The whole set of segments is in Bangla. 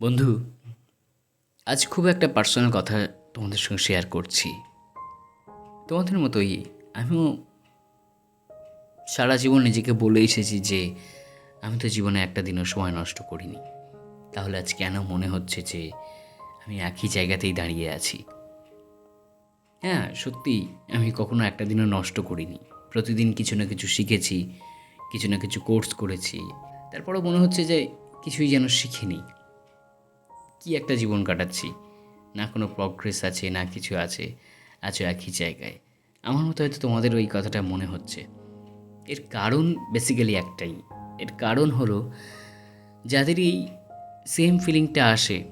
বন্ধু, আজ খুব একটা পার্সোনাল কথা তোমাদের সঙ্গে শেয়ার করছি। তোমাদের মতোই আমিও সারা জীবন নিজেকে বলে এসেছি যে আমি তো জীবনে একটা দিনও সময় নষ্ট করিনি। তাহলে আজ কেন মনে হচ্ছে যে আমি একই জায়গাতেই দাঁড়িয়ে আছি? হ্যাঁ সত্যি আমি কখনো একটা দিনও নষ্ট করিনি। প্রতিদিন কিছু না কিছু শিখেছি, কিছু না কিছু কোর্স করেছি। তারপরেও মনে হচ্ছে যে কিছুই যেন শিখিনি। কি একটা জীবন কাটাচ্ছি? না কোনো প্রগ্রেস আছে, না কিছু আছে, আছো একই জায়গায়। আমার মতো হয়তো তোমাদের ওই কথাটা মনে হচ্ছে। এর কারণ বেসিক্যালি একটাই। এর কারণ হলো, যাদের এই সেম ফিলিংটা আসে,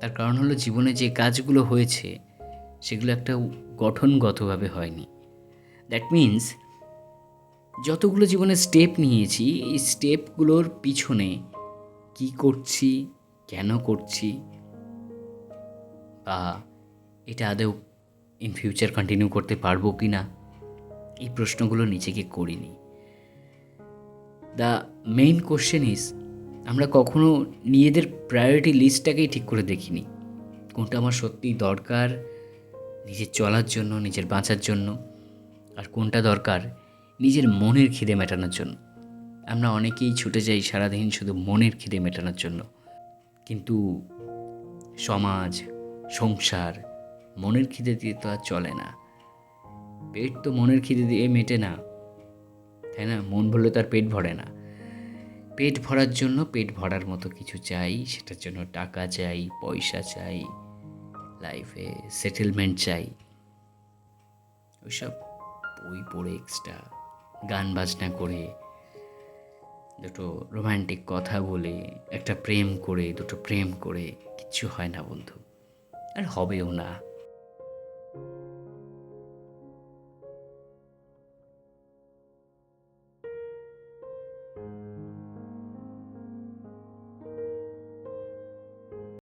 তার কারণ হলো জীবনে যে কাজগুলো হয়েছে, সেগুলো একটা গঠনগতভাবে হয়নি। দ্যাট মিন্স যতগুলো জীবনে স্টেপ নিয়েছি, এই স্টেপগুলোর পিছনে কি করছি কেন করছি? বা এটা আদৌ ইন ফিউচার কন্টিনিউ করতে পারব কি না? এই প্রশ্নগুলো নিজেকে করিনি। দ্য মেইন কোশ্চেন ইজ আমরা কখনো নিজেদের প্রায়োরিটি লিস্টটাকেই ঠিক করে দেখিনি। কোনটা আমার সত্যিই দরকার নিজের চলার জন্য, নিজের বাঁচার জন্য, আর কোনটা দরকার নিজের মনের খিদে মেটানোর জন্য। আমরা অনেকেই ছুটে যাই সারাদিন শুধু মনের খিদে মেটানোর জন্য। কিন্তু সমাজ, সংসার, মনের খিদে দিয়ে তো আর চলে না। পেট তো মনের খিদে দিয়ে মেটে না, তাই না? মন ভরলে তো আর পেট ভরে না। পেট ভরার জন্য পেট ভরার মতো কিছু চাই, সেটার জন্য টাকা চাই, পয়সা চাই লাইফে সেটেলমেন্ট চাই। ওইসব বই পড়ে এক্সট্রা গান বাজনা করে দুটো রোমান্টিক কথা বলে, একটা প্রেম করে, দুটো প্রেম করে, কিচ্ছু হয় না বন্ধু। আর হবেও না।